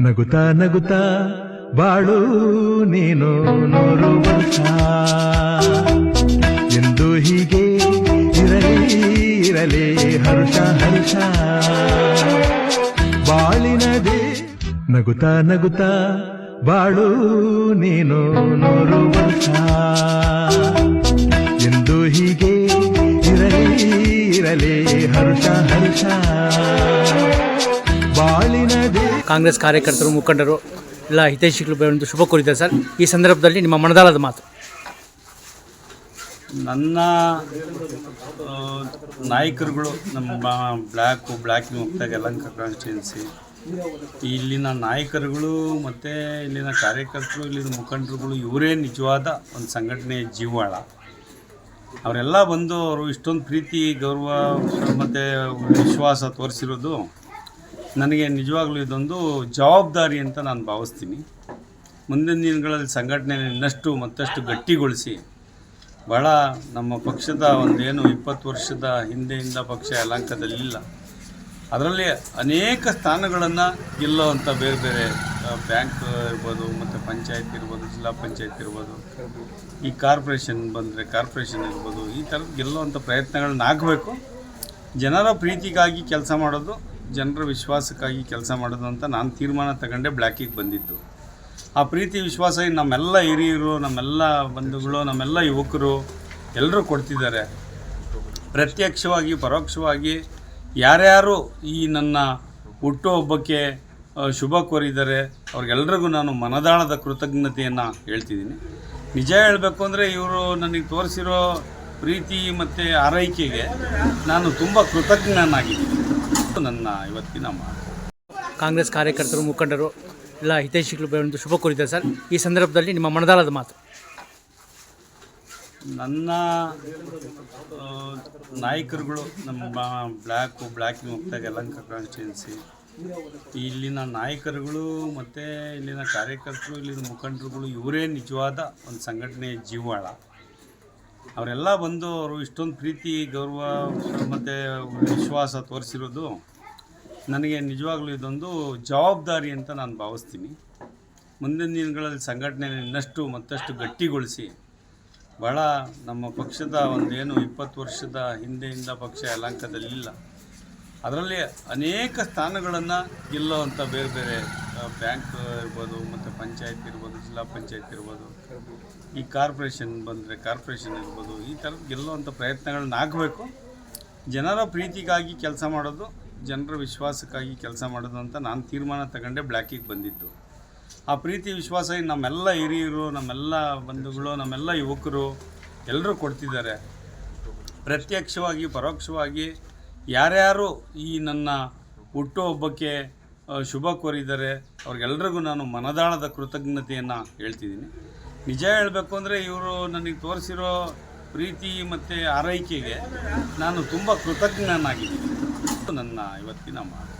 ನಗುತ್ತಾ ನಗುತ್ತಾ ಬಾಳು ನೀನು ನೂರು ಎಂದು ಹೀಗೆ ಇರಲಿ ಇರಲಿ ಹರುಷ ಹರುಷ. ಬಾಳಿನದೆ ನಗುತ್ತಾ ನಗುತ್ತಾ ಬಾಳು ನೀನು ನೂರು ಎಂದು ಹೀಗೆ ಇರಲಿ ಇರಲಿ ಹರುಷ ಹರುಷ. ಕಾಂಗ್ರೆಸ್ ಕಾರ್ಯಕರ್ತರು ಮುಖಂಡರು ಎಲ್ಲ ಹಿತೈಷಿಗಳು ಒಂದು ಶುಭ ಕೋರಿದ್ದಾರೆ ಸರ್. ಈ ಸಂದರ್ಭದಲ್ಲಿ ನಿಮ್ಮ ಮನದಾಳದ ಮಾತು. ನನ್ನ ನಾಯಕರುಗಳು ನಮ್ಮ ಬ್ಲ್ಯಾಕು ಬ್ಲ್ಯಾಕ್ ಮುಕ್ತಾಗ ಯಲಂಕ ಕಾನ್ಸ್ಟಿಟ್ಯೂನ್ಸಿ ಇಲ್ಲಿನ ನಾಯಕರುಗಳು ಮತ್ತು ಇಲ್ಲಿನ ಕಾರ್ಯಕರ್ತರು ಇಲ್ಲಿನ ಮುಖಂಡರುಗಳು ಇವರೇ ನಿಜವಾದ ಒಂದು ಸಂಘಟನೆಯ ಜೀವಾಳ. ಅವರೆಲ್ಲ ಬಂದು ಅವರು ಇಷ್ಟೊಂದು ಪ್ರೀತಿ ಗೌರವ ಮತ್ತು ವಿಶ್ವಾಸ ತೋರಿಸಿರೋದು ನನಗೆ ನಿಜವಾಗ್ಲೂ ಇದೊಂದು ಜವಾಬ್ದಾರಿ ಅಂತ ನಾನು ಭಾವಿಸ್ತೀನಿ. ಮುಂದಿನ ದಿನಗಳಲ್ಲಿ ಸಂಘಟನೆ ಇನ್ನಷ್ಟು ಮತ್ತಷ್ಟು ಗಟ್ಟಿಗೊಳಿಸಿ ಭಾಳ ನಮ್ಮ ಪಕ್ಷದ ಒಂದೇನು ಇಪ್ಪತ್ತು ವರ್ಷದ ಹಿಂದೆಯಿಂದ ಪಕ್ಷ ಯಲಾಂಕದಲ್ಲಿಲ್ಲ. ಅದರಲ್ಲಿ ಅನೇಕ ಸ್ಥಾನಗಳನ್ನು ಗೆಲ್ಲುವಂಥ ಬೇರೆ ಬೇರೆ ಬ್ಯಾಂಕ್ ಇರ್ಬೋದು, ಮತ್ತು ಪಂಚಾಯತ್ ಇರ್ಬೋದು, ಜಿಲ್ಲಾ ಪಂಚಾಯತ್ ಇರ್ಬೋದು, ಈ ಕಾರ್ಪೊರೇಷನ್ ಬಂದರೆ ಕಾರ್ಪೊರೇಷನ್ ಇರ್ಬೋದು, ಈ ಥರ ಗೆಲ್ಲುವಂಥ ಪ್ರಯತ್ನಗಳನ್ನ ಆಗಬೇಕು. ಜನರ ಪ್ರೀತಿಗಾಗಿ ಕೆಲಸ ಮಾಡೋದು ಜನರ ವಿಶ್ವಾಸಕ್ಕಾಗಿ ಕೆಲಸ ಮಾಡೋದು ಅಂತ ನಾನು ತೀರ್ಮಾನ ತಗೊಂಡೆ ಬ್ಲ್ಯಾಕಿಗೆ ಬಂದಿದ್ದು. ಆ ಪ್ರೀತಿ, ವಿಶ್ವಾಸ ನಮ್ಮೆಲ್ಲ ಹಿರಿಯರು, ನಮ್ಮೆಲ್ಲ ಬಂಧುಗಳು, ನಮ್ಮೆಲ್ಲ ಯುವಕರು ಎಲ್ಲರೂ ಕೊಡ್ತಿದ್ದಾರೆ. ಪ್ರತ್ಯಕ್ಷವಾಗಿ, ಪರೋಕ್ಷವಾಗಿ ಯಾರ್ಯಾರು ಈ ನನ್ನ ಹುಟ್ಟು ಹಬ್ಬಕ್ಕೆ ಶುಭ ಕೋರಿದ್ದಾರೆ, ಅವ್ರಿಗೆಲ್ರಿಗೂ ನಾನು ಮನದಾಳದ ಕೃತಜ್ಞತೆಯನ್ನು ಹೇಳ್ತಿದ್ದೀನಿ. ನಿಜ ಹೇಳಬೇಕು ಅಂದರೆ ಇವರು ನನಗೆ ತೋರಿಸಿರೋ ಪ್ರೀತಿ ಮತ್ತು ಆರೈಕೆಗೆ ನಾನು ತುಂಬ ಕೃತಜ್ಞನಾಗಿದ್ದೀನಿ. ನನ್ನ ಇವತ್ತಿನ ಮಾತು ಕಾಂಗ್ರೆಸ್ ಕಾರ್ಯಕರ್ತರು ಮುಖಂಡರು ಎಲ್ಲ ಹಿತೈಷಿಗಳು ಒಂದು ಶುಭ ಕೋರಿದ್ದಾರೆ ಸರ್. ಈ ಸಂದರ್ಭದಲ್ಲಿ ನಿಮ್ಮ ಮನದಾಳದ ಮಾತು. ನನ್ನ ನಾಯಕರುಗಳು ನಮ್ಮ ಬ್ಲ್ಯಾಕು ಬ್ಲ್ಯಾಕ್ ಮುಕ್ತಾಗ ಯಲಂಕ ಕಾನ್ಸ್ಟಿಟ್ಯೂನ್ಸಿ ಇಲ್ಲಿನ ನಾಯಕರುಗಳು ಮತ್ತು ಇಲ್ಲಿನ ಕಾರ್ಯಕರ್ತರು ಇಲ್ಲಿನ ಮುಖಂಡರುಗಳು ಇವರೇ ನಿಜವಾದ ಒಂದು ಸಂಘಟನೆಯ ಜೀವಾಳ. ಅವರೆಲ್ಲ ಬಂದು ಅವರು ಇಷ್ಟೊಂದು ಪ್ರೀತಿ, ಗೌರವ ಮತ್ತು ವಿಶ್ವಾಸ ತೋರಿಸಿರೋದು ನನಗೆ ನಿಜವಾಗ್ಲೂ ಇದೊಂದು ಜವಾಬ್ದಾರಿ ಅಂತ ನಾನು ಭಾವಿಸ್ತೀನಿ. ಮುಂದಿನ ದಿನಗಳಲ್ಲಿ ಸಂಘಟನೆ ಇನ್ನಷ್ಟು ಮತ್ತಷ್ಟು ಗಟ್ಟಿಗೊಳಿಸಿ ಭಾಳ ನಮ್ಮ ಪಕ್ಷದ ಒಂದೇನು ಇಪ್ಪತ್ತು ವರ್ಷದ ಹಿಂದೆಯಿಂದ ಪಕ್ಷ ಅಲಂಕದಲ್ಲಿಲ್ಲ ಅದರಲ್ಲಿ ಅನೇಕ ಸ್ಥಾನಗಳನ್ನು ಗೆಲ್ಲುವಂಥ ಬೇರೆ ಬೇರೆ ಬ್ಯಾಂಕ್ ಇರ್ಬೋದು, ಮತ್ತು ಪಂಚಾಯತ್ ಇರ್ಬೋದು, ಜಿಲ್ಲಾ ಪಂಚಾಯತ್ ಇರ್ಬೋದು, ಈ ಕಾರ್ಪೊರೇಷನ್ ಬಂದರೆ ಕಾರ್ಪೊರೇಷನ್ ಇರ್ಬೋದು, ಈ ಥರ ಗೆಲ್ಲುವಂಥ ಪ್ರಯತ್ನಗಳನ್ನ ಆಗಬೇಕು. ಜನರ ಪ್ರೀತಿಗಾಗಿ ಕೆಲಸ ಮಾಡೋದು, ಜನರ ವಿಶ್ವಾಸಕ್ಕಾಗಿ ಕೆಲಸ ಮಾಡೋದು ಅಂತ ನಾನು ತೀರ್ಮಾನ ತಗೊಂಡೆ ಬ್ಲ್ಯಾಕಿಗೆ ಬಂದಿದ್ದು. ಆ ಪ್ರೀತಿ, ವಿಶ್ವಾಸ ನಮ್ಮೆಲ್ಲ ಹಿರಿಯರು, ನಮ್ಮೆಲ್ಲ ಬಂಧುಗಳು, ನಮ್ಮೆಲ್ಲ ಯುವಕರು ಎಲ್ಲರೂ ಕೊಡ್ತಿದ್ದಾರೆ. ಪ್ರತ್ಯಕ್ಷವಾಗಿ, ಪರೋಕ್ಷವಾಗಿ ಯಾರ್ಯಾರು ಈ ನನ್ನ ಹುಟ್ಟುಹಬ್ಬಕ್ಕೆ ಶುಭ ಕೋರಿದ್ದಾರೆ ಅವ್ರಿಗೆಲ್ರಿಗೂ ನಾನು ಮನದಾಳದ ಕೃತಜ್ಞತೆಯನ್ನು ಹೇಳ್ತಿದ್ದೀನಿ. ನಿಜ ಹೇಳಬೇಕು ಅಂದರೆ ಇವರು ನನಗೆ ತೋರಿಸಿರೋ ಪ್ರೀತಿ ಮತ್ತು ಆರೈಕೆಗೆ ನಾನು ತುಂಬ ಕೃತಜ್ಞನಾಗಿದ್ದೀನಿ. ನನ್ನ ಇವತ್ತಿನ ಮಾತು.